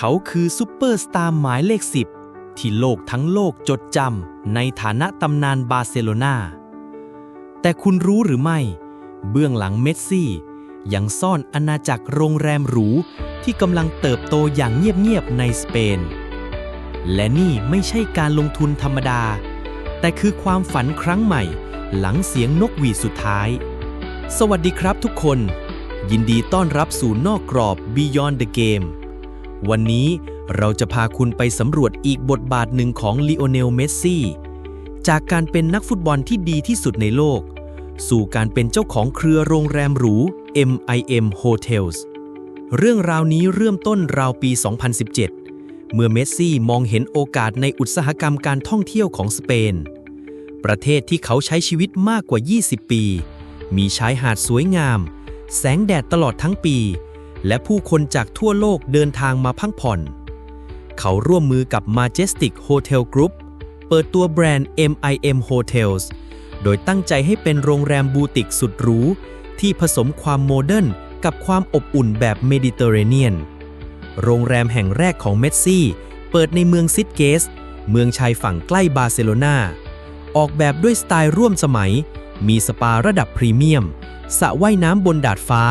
เขาคือซูเปอร์สตาร์หมายเลขสิบที่โลกทั้งโลกจดจำในฐานะตำนานบาร์เซโลนาแต่คุณรู้หรือไม่ เบื้องหลังเมสซี่ ยังซ่อนอาณาจักรโรงแรมหรูที่กำลังเติบโตอย่างเงียบๆในสเปน และนี่ไม่ใช่การลงทุนธรรมดา แต่คือความฝันครั้งใหม่ หลังเสียงนกหวีดสุดท้าย สวัสดีครับทุกคน ยินดีต้อนรับสู่นอกกรอบ Beyond the Game วันนี้เราจะพาคุณไปสำรวจอีกบทบาทหนึ่งของลีโอเนล เมสซี่ จากการเป็นนักฟุตบอลที่ดีที่สุดในโลก สู่การเป็นเจ้าของเครือโรงแรมหรู MIM Hotels เรื่องราวนี้เริ่มต้นราวปี 2017 เมื่อเมสซี่มองเห็นโอกาสในอุตสาหกรรมการท่องเที่ยวของสเปน ประเทศที่เขาใช้ชีวิตมากกว่า 20 ปี มีชายหาดสวยงาม แสงแดดตลอดทั้งปี และผู้คนจากทั่วโลกเดินทางมาพักผ่อน เขาร่วมมือกับ Majestic Hotel Group เปิดตัวแบรนด์ MIM Hotels โดยตั้งใจให้เป็นโรงแรมบูติกสุดหรู ที่ผสมความโมเดิร์นกับความอบอุ่นแบบเมดิเตอร์เรเนียน โรงแรมแห่งแรกของเมสซี่ เปิดในเมืองซิดเกส เมืองชายฝั่งใกล้บาร์เซโลนา ออกแบบด้วยสไตล์ร่วมสมัย มีสปาระดับพรีเมียม สระว่ายน้ำบนดาดฟ้า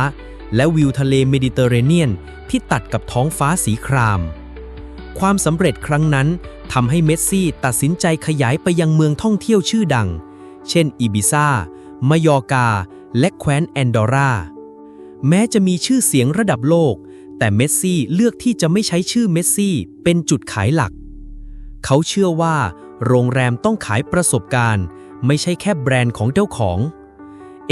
และวิวทะเลเมดิเตอร์เรเนียนที่ตัดกับท้องฟ้าสีคราม ความสำเร็จครั้งนั้นทำให้เมสซี่ตัดสินใจขยายไปยังเมืองท่องเที่ยวชื่อดัง เช่น อิบิซามายอร์กา และแคว้นแอนดอร่า แม้จะมีชื่อเสียงระดับโลก แต่เมสซี่เลือกที่จะไม่ใช้ชื่อเมสซี่เป็นจุดขายหลัก เขาเชื่อว่า โรงแรมต้องขายประสบการณ์ ไม่ใช่แค่แบรนด์ของเจ้าของ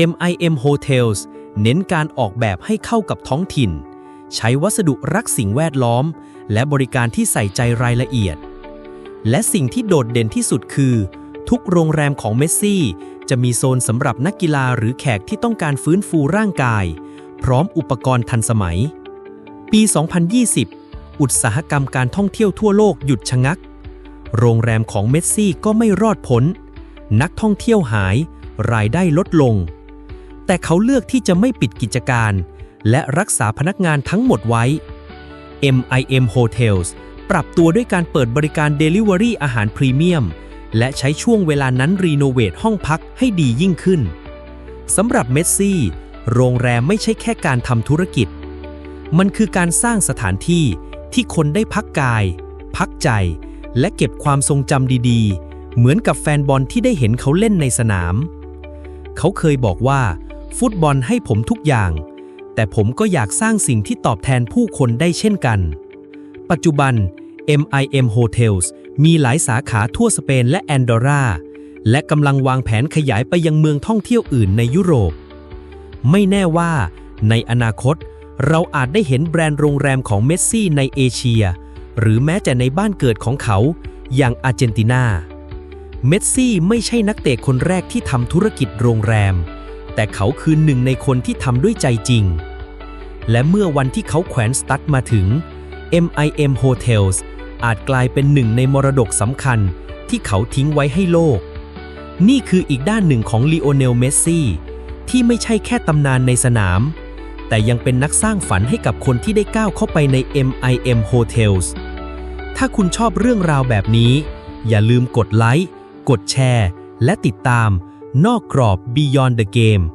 MIM Hotels เน้นการออกแบบให้เข้ากับท้องถิ่น ใช้วัสดุรักสิ่งแวดล้อม และบริการที่ใส่ใจรายละเอียด และสิ่งที่โดดเด่นที่สุดคือ ทุกโรงแรมของเมสซี่ จะมีโซนสำหรับนักกีฬาหรือแขกที่ต้องการฟื้นฟูร่างกาย พร้อมอุปกรณ์ทันสมัย ปี 2020 อุตสาหกรรมการท่องเที่ยวทั่วโลกหยุดชะงัก โรงแรมของเมสซี่ก็ไม่รอดพ้น นักท่องเที่ยวหาย รายได้ลดลง แต่เขาเลือกที่จะไม่ปิดกิจการ และรักษาพนักงานทั้งหมดไว้ MIM Hotels ปรับตัวด้วยการเปิดบริการ Delivery อาหารพรีเมียม และใช้ช่วงเวลานั้นรีโนเวทห้องพักให้ดียิ่งขึ้นสำหรับเมสซี่ โรงแรมไม่ใช่แค่การทำธุรกิจ มันคือการสร้างสถานที่ที่คนได้พักกาย พักใจ และเก็บความทรงจำดีๆ เหมือนกับแฟนบอลที่ได้เห็นเขาเล่นในสนาม เขาเคยบอกว่า ฟุตบอลให้ผมทุกอย่าง แต่ผมก็อยากสร้างสิ่งที่ตอบแทนผู้คนได้เช่นกัน ปัจจุบัน MIM Hotels มีหลายสาขาทั่วสเปนและแอนดอราและกำลังวางแผนขยายไปยังเมืองท่องเที่ยวอื่นในยุโรป ไม่แน่ว่า ในอนาคต เราอาจได้เห็นแบรนด์โรงแรมของเมสซี่ในเอเชีย หรือแม้แต่ในบ้านเกิดของเขา อย่างอาร์เจนตินา เมสซี่ไม่ใช่นักเตะคนแรกที่ทำธุรกิจโรงแรม แต่เขาคือหนึ่งในคนที่ทำด้วยใจจริง และเมื่อวันที่เขาแขวนสตั๊ดมาถึง MIM Hotels อาจกลายเป็นหนึ่งในมรดกสำคัญที่เขาทิ้งไว้ให้โลก นี่คืออีกด้านหนึ่งของลีโอเนลเมสซี่ที่ไม่ใช่แค่ตำนานในสนาม แต่ยังเป็นนักสร้างฝันให้กับคนที่ได้ก้าวเข้าไปใน MIM Hotels ถ้าคุณชอบเรื่องราวแบบนี้ อย่าลืมกดไลค์ กดแชร์ และติดตาม นอกกรอบ Beyond the Game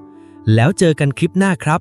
แล้วเจอกันคลิปหน้าครับ